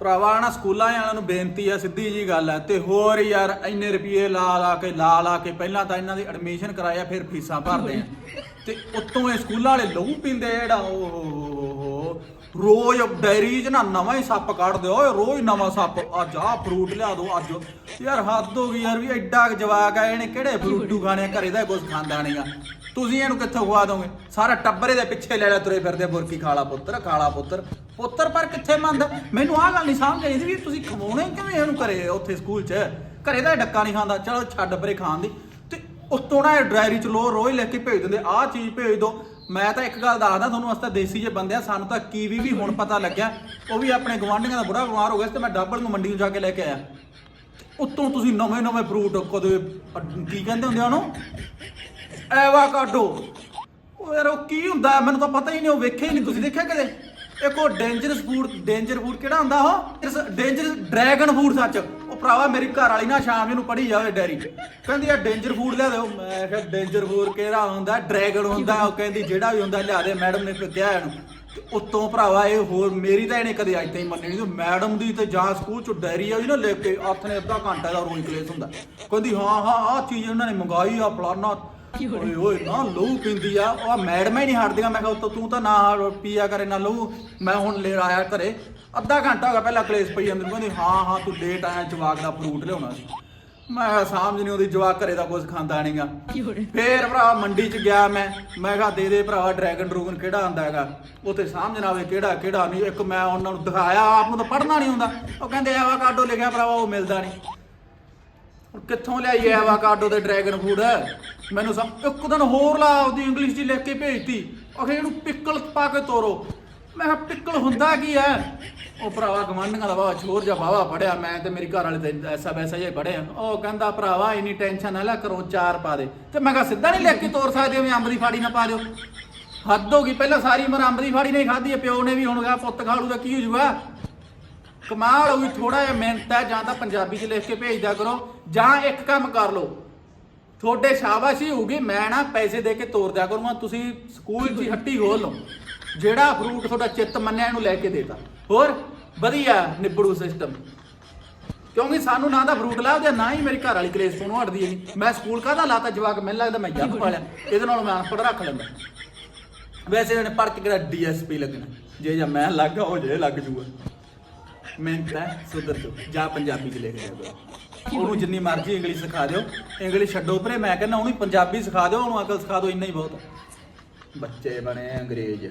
ਭਰਾਵਾ ਨਾ ਸਕੂਲਾਂ ਵਾਲਿਆਂ ਨੂੰ ਬੇਨਤੀ ਆ, ਸਿੱਧੀ ਜੀ ਗੱਲ ਹੈ ਤੇ ਹੋਰ ਯਾਰ ਇੰਨੇ ਰੁਪਏ ਲਾ ਲਾ ਕੇ, ਲਾ ਲਾ ਕੇ ਪਹਿਲਾਂ ਤਾਂ ਇਹਨਾਂ ਦੀ ਐਡਮਿਸ਼ਨ ਕਰਾਇਆ, ਫਿਰ ਫੀਸਾਂ ਭਰਦੇ ਆ। ਤੇ ਉੱਤੋਂ ਇਹ ਸਕੂਲਾਂ ਵਾਲੇ ਲਹੂ ਪੀਂਦੇ ਜਿਹੜਾ ਉਹ ਰੋਜ਼ ਡਾਇਰੀ 'ਚ ਨਾ ਨਵਾਂ ਹੀ ਸੱਪ ਕੱਢਦੇ ਓਏ ਰੋਜ਼ ਨਵਾਂ ਸੱਪ। ਅੱਜ ਆਹ ਫਰੂਟ ਲਿਆ ਦੋ ਅੱਜ ਯਾਰ ਹੱਦ ਹੋ ਗਈ ਯਾਰ ਵੀ ਐਡਾ ਕੁ ਜਵਾਕ ਆ ਇਹਨੇ ਕਿਹੜੇ ਫਰੂਟੂ ਖਾਣੇ ਆ, ਘਰੇ ਦਾ ਕੁਝ ਖਾਂਦਾ ਨਹੀਂਗਾ ਤੁਸੀਂ ਇਹਨੂੰ ਕਿੱਥੋਂ ਖਵਾ ਦੋਗੇ? ਸਾਰਾ ਟੱਬਰੇ ਦੇ ਪਿੱਛੇ ਲੈ ਲੈ ਤੁਰੇ ਫਿਰਦੇ ਬੁਰਕੀ ਖਾਲਾ ਪੁੱਤਰ ਖਾਲਾ ਪੁੱਤਰ। ਪੁੱਤਰ ਪਰ ਕਿੱਥੇ ਮੰਨਦਾ? ਮੈਨੂੰ ਆਹ ਗੱਲ ਨਹੀਂ ਸਮਝ ਆਈ ਵੀ ਤੁਸੀਂ ਖਵਾਉਣੇ ਕਿਵੇਂ ਇਹਨੂੰ ਘਰੇ ਉੱਥੇ ਸਕੂਲ 'ਚ? ਘਰੇ ਦਾ ਇਹ ਡੱਕਾ ਨਹੀਂ ਖਾਂਦਾ। ਚਲੋ ਛੱਡ ਪਰੇ ਖਾਣ ਦੀ। ਉਤੋਂ ਨਾ ਇਹ ਡਾਇਰੀ 'ਚ ਲੋ, ਰੋਜ਼ ਲੈ ਕੇ ਭੇਜ ਦਿੰਦੇ, ਆਹ ਚੀਜ਼ ਭੇਜ ਦੋ। ਮੈਂ ਤਾਂ ਇੱਕ ਗੱਲ ਦੱਸਦਾ ਤੁਹਾਨੂੰ ਅਸਤਾ ਦੇਸੀ ਜੇ ਬੰਦੇ ਆ, ਸਾਨੂੰ ਤਾਂ ਕੀਵੀ ਵੀ ਹੁਣ ਪਤਾ ਲੱਗਿਆ। ਉਹ ਵੀ ਆਪਣੇ ਗਵਾਂਢੀਆਂ ਦਾ ਬੁੜਾ ਬਿਮਾਰ ਹੋ ਗਿਆ ਸੀ ਤੇ ਮੈਂ ਡੱਬਲ ਨੂੰ ਮੰਡੀ ਨੂੰ ਜਾ ਕੇ ਲੈ ਕੇ ਆਇਆ। ਉੱਤੋਂ ਤੁਸੀਂ ਨਵੇਂ ਨਵੇਂ ਫਰੂਟ, ਕਦੇ ਕੀ ਕਹਿੰਦੇ ਹੁੰਦੇ ਆ ਉਹਨੂੰ? ਐਵਾਕਾਡੋ। ਉਹ ਯਾਰ, ਉਹ ਕੀ ਹੁੰਦਾ? ਮੈਨੂੰ ਤਾਂ ਪਤਾ ਹੀ ਨਹੀਂ, ਉਹ ਵੇਖਿਆ ਹੀ ਨਹੀਂ ਤੁਸੀਂ ਦੇਖਿਆ ਕਦੇ? ਇੱਕ ਉਹ ਡੇਂਜਰਸ ਫੂਡ ਡੇਂਜਰ ਫੂਡ ਕਿਹੜਾ ਹੁੰਦਾ ਉਹ? ਡੇਂਜਰਸ ਡਰੈਗਨ ਫੂਡ ਸੱਚ। ਭਰਾਵਾ, ਮੇਰੀ ਘਰ ਵਾਲੀ ਨਾ ਸ਼ਾਮ ਨੂੰ ਪੜੀ ਜਾਵੇ ਡੈਰੀ ਕਹਿੰਦੀ ਆ ਡੇਂਜਰ ਫੂਡ ਲਿਆ ਦਿਓ। ਮੈਂ ਕਿਹਾ ਡੇਂਜਰ ਫੂਡ ਕਿਹੜਾ ਹੁੰਦਾ? ਡਰੈਗਨ ਹੁੰਦਾ, ਉਹ ਕਹਿੰਦੀ, ਜਿਹੜਾ ਵੀ ਹੁੰਦਾ, ਲਿਆ ਦੇ। ਮੈਡਮ ਨੇ ਕਿਹਾ ਇਹਨੂੰ। ਤੇ ਉੱਤੋਂ ਭਰਾਵਾ, ਇਹ ਹੋਰ ਮੇਰੀ ਤਾਂ ਇਹਨੇ ਕਦੇ ਅੱਜ ਤਾਈਂ ਮੰਨੀ ਨਹੀਂ ਮੈਡਮ ਦੀ ਤੇ ਜਾਂ ਸਕੂਲ ਚ ਡਾਇਰੀ ਆਈ ਨਾ ਲੈ ਕੇ, ਹੱਥ ਨੇ ਅੱਧਾ ਘੰਟਾ ਦਾ ਰੋਜ਼ ਕਲੇਸ ਹੁੰਦਾ। ਕਹਿੰਦੀ, ਹਾਂ ਹਾਂ, ਆਹ ਚੀਜ਼ ਉਹਨਾਂ ਨੇ ਮੰਗਾਈ ਆ, ਫਲਾਨਾ ਓਏ ਓਏ, ਨਾ ਲਹੂ ਪੀਂਦੀ ਆ। ਉਹ ਮੈਡਮਾਂ ਹੀ ਨਹੀਂ ਹਟਦੀਆਂ। ਮੈਂ ਕਿਹਾ, ਉੱਤੋਂ ਤੂੰ ਤਾਂ ਨਾ ਪੀਆ ਕਰੇ ਨਾ ਲਹੂ। ਮੈਂ ਹੁਣ ਲੈ ਆਇਆ ਘਰੇ। ਅੱਧਾ ਘੰਟਾ ਹੋ ਗਿਆ ਪਹਿਲਾਂ ਕਲੇਸ ਪਈ ਜਾਂਦੀ। ਕਹਿੰਦੀ, ਹਾਂ ਹਾਂ, ਤੂੰ ਲੇਟ ਆਇਆ, ਜਵਾਕ ਦਾ ਫਰੂਟ ਲਿਆਉਣਾ ਸੀ। ਮੈਂ ਕਿਹਾ, ਸਮਝ ਨਹੀਂ ਉਹਦੀ ਜਵਾਕ ਘਰੇ ਦਾ ਕੁਝ ਖਾਂਦਾ ਨਹੀਂਗਾ ਫੇਰ ਭਰਾ ਮੰਡੀ ਚ ਗਿਆ ਮੈਂ। ਮੈਂ ਕਿਹਾ, ਦੇ ਦੇ ਭਰਾ ਡਰੈਗਨ ਡਰੂਗਨ ਕਿਹੜਾ ਆਂਦਾ ਹੈਗਾ? ਉੱਥੇ ਸਮਝ ਨਾ ਆਵੇ ਕਿਹੜਾ ਕਿਹੜਾ ਨਹੀਂ। ਇੱਕ ਮੈਂ ਉਹਨਾਂ ਨੂੰ ਦਿਖਾਇਆ, ਆਪ ਨੂੰ ਤਾਂ ਪੜ੍ਹਨਾ ਨਹੀਂ ਹੁੰਦਾ। ਉਹ ਕਹਿੰਦੇ ਐਵਾਕਾਡੋ ਲਿਖਿਆ ਭਰਾਵਾ ਉਹ ਮਿਲਦਾ ਨਹੀਂ। ਹੁਣ ਕਿੱਥੋਂ ਲਿਆਈ ਐਵਾਕਾਡੋ ਤੇ ਡਰੈਗਨ ਫੂਡ ਮੈਨੂੰ ਸਭ ਇੱਕ ਦਿਨ ਹੋਰ ਲਾ ਉਹਦੀ ਇੰਗਲਿਸ਼ ਚ ਲਿਖ ਕੇ ਭੇਜਤੀ। ਅਖੇ ਇਹਨੂੰ ਪਿਕਲ ਪਾ ਕੇ ਤੋਰੋ। ਮੈਂ ਕਿਹਾ, ਪਿੱਕਲ ਹੁੰਦਾ ਕੀ ਹੈ ਉਹ ਭਰਾਵਾ ਗਵਾਂਢੀਆਂ ਦਾ ਬਾਵਾ ਛੋਰ ਜਾ ਬਾਵਾ ਪੜਿਆ ਮੈਂ ਤੇ ਮੇਰੀ ਘਰ ਵਾਲੇ ਤੇ ਐਸਾ ਵੈਸਾ ਜਿਹਾ ਪੜਿਆ ਉਹ ਕਹਿੰਦਾ, ਭਰਾਵਾ, ਇੰਨੀ ਟੈਨਸ਼ਨ ਨਾ ਲੈ ਕਰੋ, ਚਾਰ ਪਾ ਦੇ। ਤੇ ਮੈਂ ਕਿਹਾ, ਸਿੱਧਾ ਨਹੀਂ ਲਿਖ ਕੇ ਤੋਰ ਸਕਦੇ ਵੀ ਅੰਬ ਦੀ ਫਾੜੀ ਨਾ ਪਾ ਦਿਓ। ਹੱਦ ਹੋ ਗਈ। ਪਹਿਲਾਂ ਸਾਰੀ ਉਮਰ ਅੰਬ ਦੀ ਫਾੜੀ ਨਹੀਂ ਖਾਧੀ ਪਿਓ ਨੇ ਵੀ ਹੁਣ ਕਿਹਾ, ਪੁੱਤ ਖਾਲੂ ਦਾ ਕੀ ਹੋ ਜੂਗਾ? ਕਮਾਲ ਹੋਈ ਥੋੜਾ ਜਿਹਾ ਮਿਹਨਤ ਹੈ, ਜਾਂ ਤਾਂ ਪੰਜਾਬੀ 'ਚ ਲਿਖ ਕੇ ਭੇਜਦਾ ਕਰੋ। ਜਾਂ ਇੱਕ ਕੰਮ ਕਰ ਲਓ। ਤੁਹਾਡੇ ਸ਼ਾਬਾਸ਼ੀ ਹੋਊਗੀ, ਮੈਂ ਨਾ ਪੈਸੇ ਦੇ ਕੇ ਤੋਰ ਦਿਆ ਕਰੂੰਗਾ, ਤੁਸੀਂ ਸਕੂਲ ਦੀ ਹੱਟੀ ਖੋਲ ਲਓ। ਜਿਹੜਾ ਫਰੂਟ ਤੁਹਾਡਾ ਚਿੱਤ ਮੰਨਿਆ ਇਹਨੂੰ ਲੈ ਕੇ ਦੇਤਾ। ਹੋਰ, ਵਧੀਆ ਨਿਬੜੂ ਸਿਸਟਮ ਕਿਉਂਕਿ ਸਾਨੂੰ ਨਾ ਤਾਂ ਫਰੂਟ ਲਾਉਂਦੇ ਨਾ ਹੀ ਮੇਰੀ ਘਰ ਵਾਲੀ ਕਲੇਸ ਤੋਂ ਹਟਦੀ ਹੈ ਮੈਂ ਸਕੂਲ ਕਾਹਦਾ ਲਾਤਾ, ਜਵਾਕ ਮੈਨੂੰ ਲੱਗਦਾ ਮੈਂ ਜੱਬ ਪਾਲਿਆ ਇਹਦੇ ਨਾਲ ਮੈਂ ਅਨਪੜ੍ਹ ਰੱਖ ਲੈਂਦਾ। ਵੈਸੇ ਇਹਨੇ ਪੜ੍ਹ ਕੇ ਕਿਹੜਾ ਡੀਐਸਪੀ ਲੱਗਣਾ। ਜੇ ਜਾਂ ਮੈਂ ਲੱਗਾ ਹੋ ਜੇ ਲੱਗ ਜੂਗਾ। ਮਿਹਨਤ ਹੈ ਸੁਧਰ ਜੋ ਜਾਂ ਪੰਜਾਬੀ ਚ ਲਿਖ ਦਿਆ ਕਰੋ। ਉਹਨੂੰ ਜਿੰਨੀ ਮਰਜ਼ੀ ਇੰਗਲਿਸ਼ ਸਿਖਾ ਦਿਓ। ਇੰਗਲਿਸ਼ ਛੱਡੋ ਪਰੇ ਮੈਂ ਕਹਿੰਦਾ ਉਹਨੂੰ ਪੰਜਾਬੀ ਸਿਖਾ ਦਿਓ, ਉਹਨੂੰ ਅਕਲ ਸਿਖਾ ਦਿਓ, ਇੰਨਾ ਹੀ ਬਹੁਤ। ਬੱਚੇ ਬਣੇ ਅੰਗਰੇਜ਼।